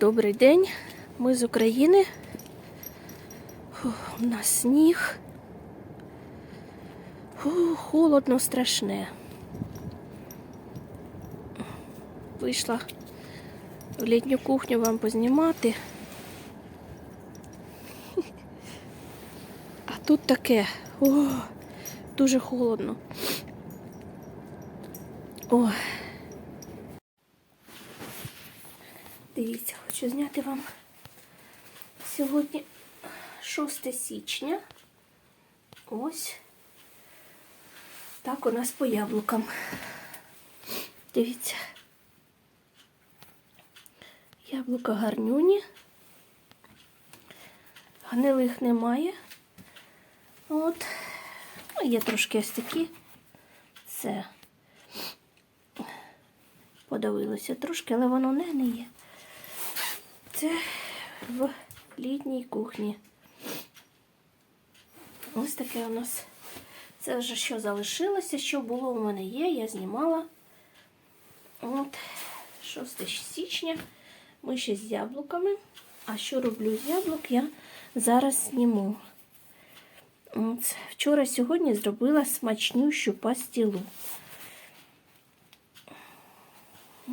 Добрий день, ми з України. Фу, у нас сніг. Фу, холодно страшне. Вийшла в літню кухню вам познімати. А тут таке. О, дуже холодно. Ой. Дивіться, хочу зняти вам сьогодні 6 січня. Ось так у нас по яблукам. Дивіться. Яблука гарнюні. Гнилих немає. От. Ну, є трошки ось такі. Це подавилося трошки, але воно не гниє. Це в літній кухні. Ось таке у нас. Це вже що залишилося, що було у мене є, я знімала. От, 6 січня. Ми ще з яблуками. А що роблю з яблук, я зараз зніму. От, вчора сьогодні зробила смачнющу пастілу.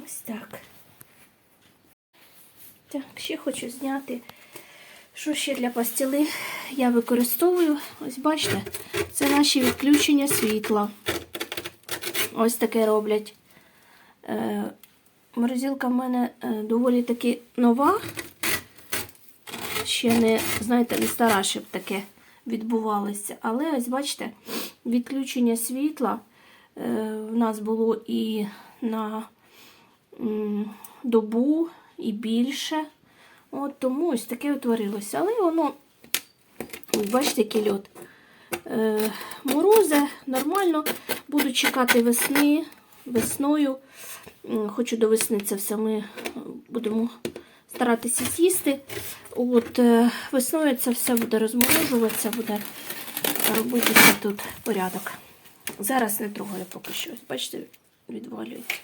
Ось так. Так, ще хочу зняти, що ще для пастили я використовую. Ось бачите, це наші відключення світла. Ось таке роблять. Е, морозилка в мене е, доволі таки нова. Ще не, знаєте, не стара, щоб таке відбувалося. Але ось бачите, відключення світла е, в нас було і на добу і більше. От Тому ось таке утворилося. Але воно, ось бачите, який льот. Е, морози нормально. Буду чекати весни, весною. Хочу до весни це все ми будемо старатися з'їсти. От е, Весною це все буде розморожуватися, буде робитися тут порядок. Зараз не трогаю поки що. Бачите, відвалюється.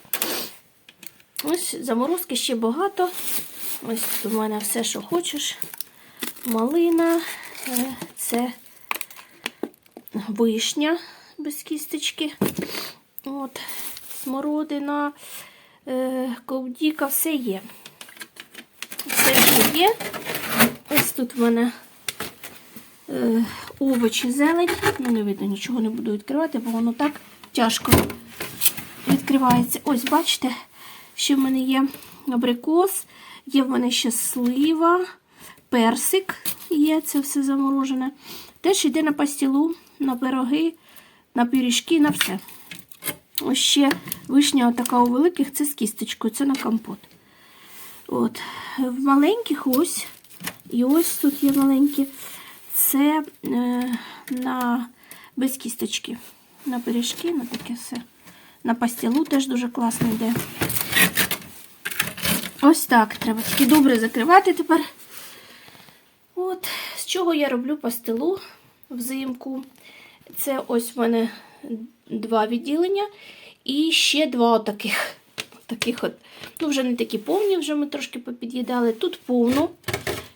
Ось заморозки ще багато. Ось тут у мене все, що хочеш. Малина, е, це вишня без кісточки. От, смородина, е, ковдіка, все є. Все, що є. Ось тут в мене е, овочі, зелень. Ну, не видно, нічого не буду відкривати, бо воно так тяжко відкривається. Ось, бачите, що в мене є абрикос, є в мене ще слива, персик є, це все заморожене. Теж йде на пастілу, на пироги, на пиріжки, на все. Ось ще вишня така у великих, це з кісточкою, це на компот. От. В маленьких ось, і ось тут є маленькі, це е, на без кісточки. На пиріжки, на таке все. На пастілу теж дуже класно йде. Ось так. Треба тільки добре закривати тепер. От, з чого я роблю пастилу взимку. Це ось в мене два відділення. І ще два таких. таких от. Ну, вже не такі повні, вже ми трошки попід'їдали. Тут повно.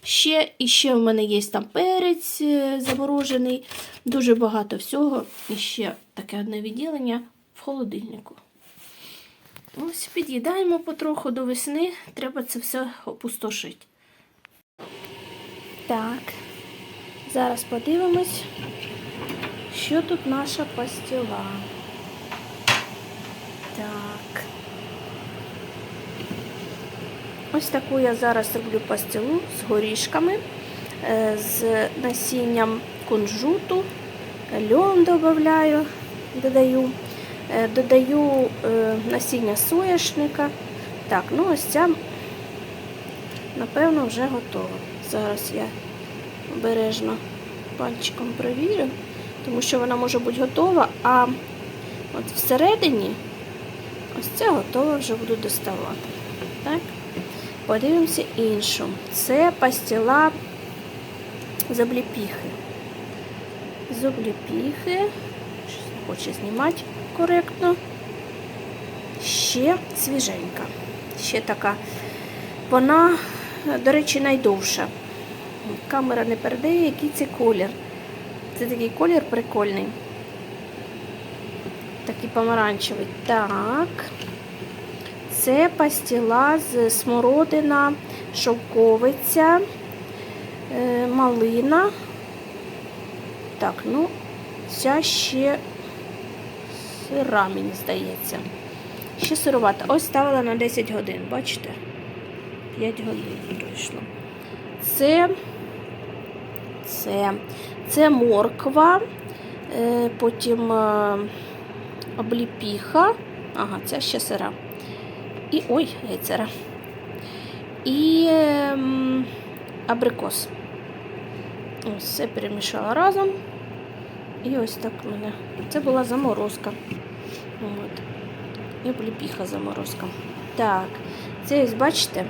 Ще, і ще в мене є там перець е, заморожений, дуже багато всього. І ще таке одне відділення в холодильнику. Ось під'їдаємо потроху до весни, треба це все опустошити. Так, зараз подивимось, що тут наша пастила. Так. Ось таку я зараз роблю пастилу з горішками, е, з насінням кунжуту, льон додаю, додаю, додаю е, насіння соняшника. Так, ну ось ця, напевно, вже готова. Зараз я обережно пальчиком провірю, тому що вона може бути готова, а от всередині ось ця готова вже буду доставати. Так? Подивимося іншу. Це пастила з обліпіхи. З обліпіхи. Хоче знімати коректно. Ще свіженька. Ще така. Вона до речі, найдовша. Камера не передає, який це колір. Це такий колір прикольний. Такий помаранчевий. Так. Це пастіла з смородина, шовковиця, е, малина. Так, ну, ця ще сира, мені здається. Ще сировата. Ось ставила на 10 годин, бачите? 5 годин пройшло. Це, це, це морква, е, потім е, обліпіха. Ага, це ще сира. І ой, гейцера. І ем, абрикос. Ось все перемішала разом. І ось так в мене. Це була заморозка. От. І обліпіха заморозка. Так, це ось бачите,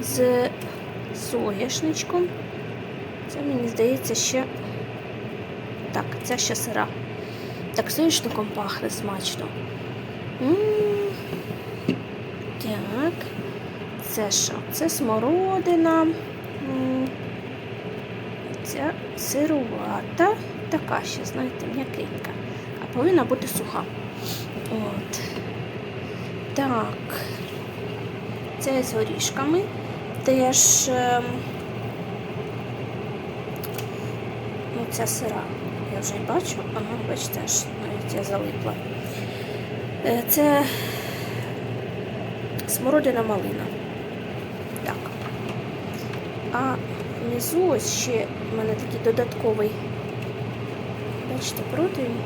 з соняшничком. Це мені здається ще. Так, це ще сира. Так соняшником пахне смачно. Так. Це що? Це смородина. М, Ця сирувата. Така ще, знаєте, м'якенька. А повинна бути суха. От. Так. Це з горішками. Теж ем, ну, ця сира. Я вже й бачу. Ага, бачите, аж навіть я залипла. Е, Це смородина малина. Так. А внизу ось ще в мене такий додатковий. Бачите, противень.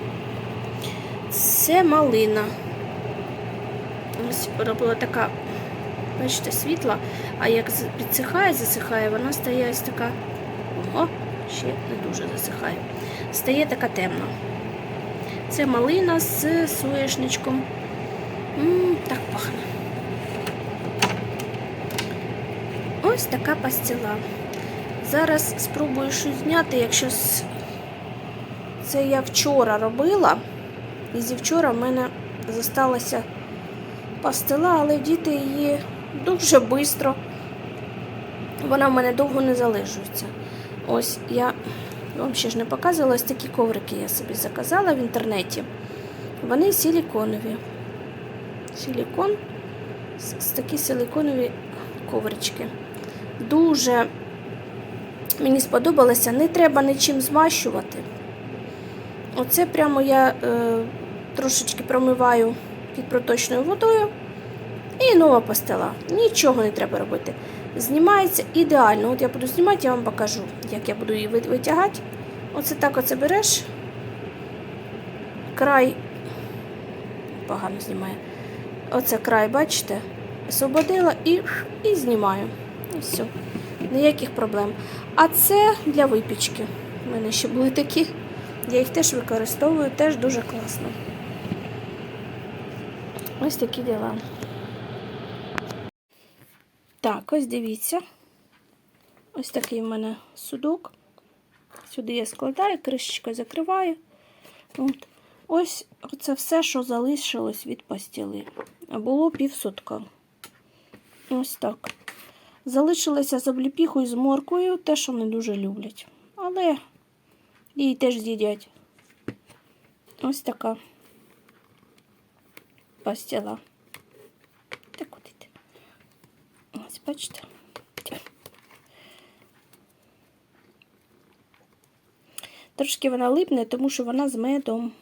Це малина. Ось вона була така, бачите, світла, а як підсихає, засихає, вона стає ось така. Ого, ще не дуже засихає. Стає така темна. Це малина з соєшничком. М, так пахне. Ось така пастила. Зараз спробую щось зняти, якщо це я вчора робила. І зі вчора в мене зосталася пастила, але діти її дуже швидко. Вона в мене довго не залежується. Ось я вам ще ж не показувала ось такі коврики я собі заказала в інтернеті. Вони силіконові. Силікон, такі силиконові коврички. Дуже мені сподобалося, не треба нічим змащувати. Оце прямо я е, трошечки промиваю під проточною водою. І нова пастила. Нічого не треба робити. Знімається ідеально. От я буду знімати, я вам покажу, як я буду її витягати. Оце так оце береш. Край погано знімає. Оце край, бачите? Освободила і, і знімаю. І все. Ніяких проблем. А це для випічки. У мене ще були такі. Я їх теж використовую, теж дуже класно. Ось такі діла. Так, ось дивіться. Ось такий в мене судок. Сюди я складаю, кришечкою закриваю. От. Ось це все, що залишилось від пастіли. Було півсотка. Ось так. Залишилося з обліпіхою з моркою, те, що не дуже люблять. Але її теж з'їдять. Ось така пастіла. Так от іде. Ось, бачите. Трошки вона липне, тому що вона з медом.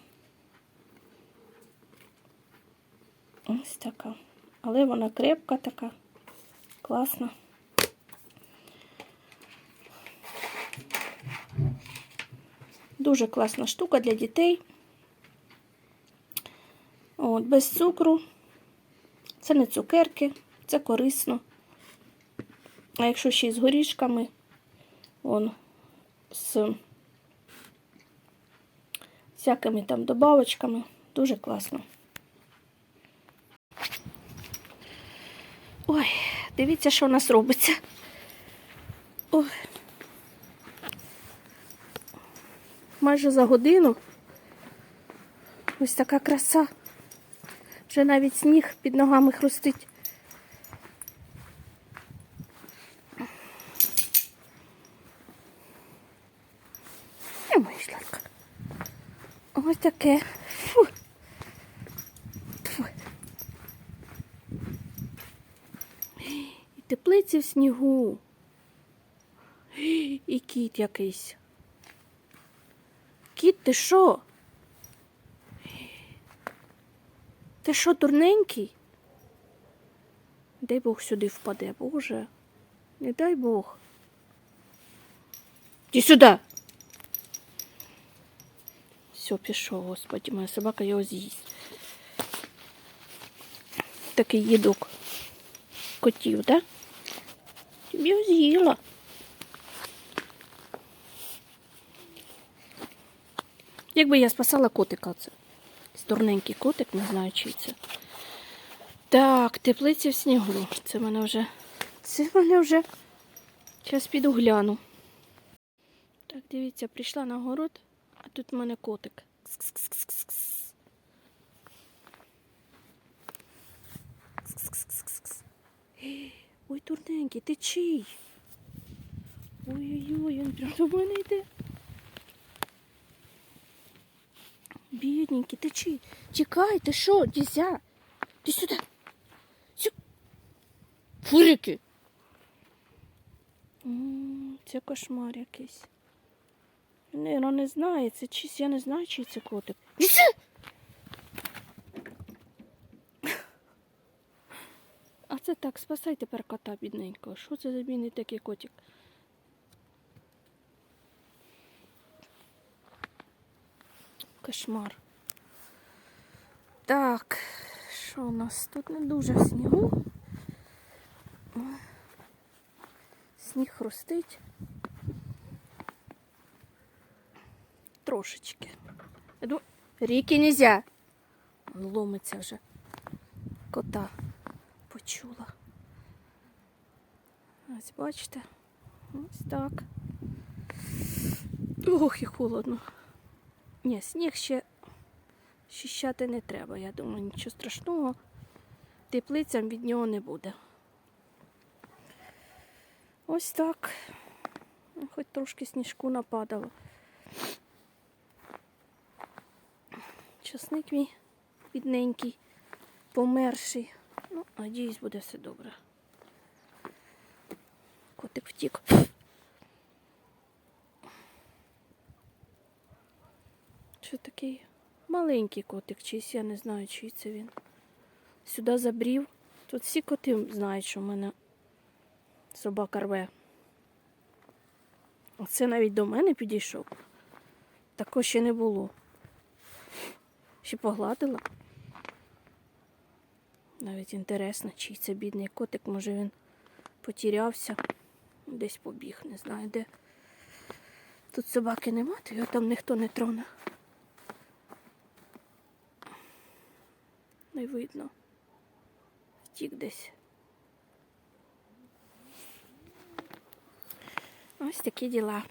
Ось така. Але вона крепка така, класна. Дуже класна штука для дітей. От, без цукру. Це не цукерки, це корисно. А якщо ще й з горішками, он, з всякими там добавочками, дуже класно. Ой, дивіться, що у нас робиться. Ой. майже за годину. Ось така краса. Вже навіть сніг під ногами хрустить. І мишлянка. Ось таке. Фу. Фу. І теплиці в снігу. І кіт якийсь. Кіт, ти що? Ти що, дурненький? Дай Бог сюди впаде, Боже. Не дай Бог. Іди сюди. Все, пішов, господи, моя собака його з'їсть. Такий їдок котів, да? Його з'їла. Якби я спасала котика, це дурненький котик, не знаю, чий це. Так, теплиці в снігу. Це мене вже. Це мене вже. Зараз піду гляну. Так, дивіться, прийшла на город, а тут в мене котик. Ой, дурненький, ти чий? Ой-ой-ой, він прямо до мене йде. Бідненький, ти чий? Тікай, ти що, дізя? Ти сюди. Сю... Фурики. Це кошмар якийсь. Нейро не знає, це чись, я не знаю, чий це котик. Іди! А це так, спасай тепер кота бідненького. Що це за бідний такий котик? Кошмар. Так, що у нас тут не дуже снігу? Сніг хрустить. Трошечки. Я Ріки нельзя. Он ломиться вже. Кота почула. Ось бачите. Ось так. Ох, і холодно. Ні, сніг ще щищати не треба. Я думаю, нічого страшного. Теплицям від нього не буде. Ось так. Ну, Хоч трошки сніжку нападало. Часник мій бідненький, померший. Ну, надіюсь, буде все добре. Котик втік. Що такий маленький котик, чийсь, я не знаю, чий це він. Сюди забрів. Тут всі коти знають, що в мене собака рве. Оце навіть до мене підійшов. Такого ще не було. Ще погладила. Навіть інтересно, чий це бідний котик, може він потірявся, десь побіг, не знаю де. Тут собаки нема, то його там ніхто не троне. Не видно. Втік десь. Ось такі діла.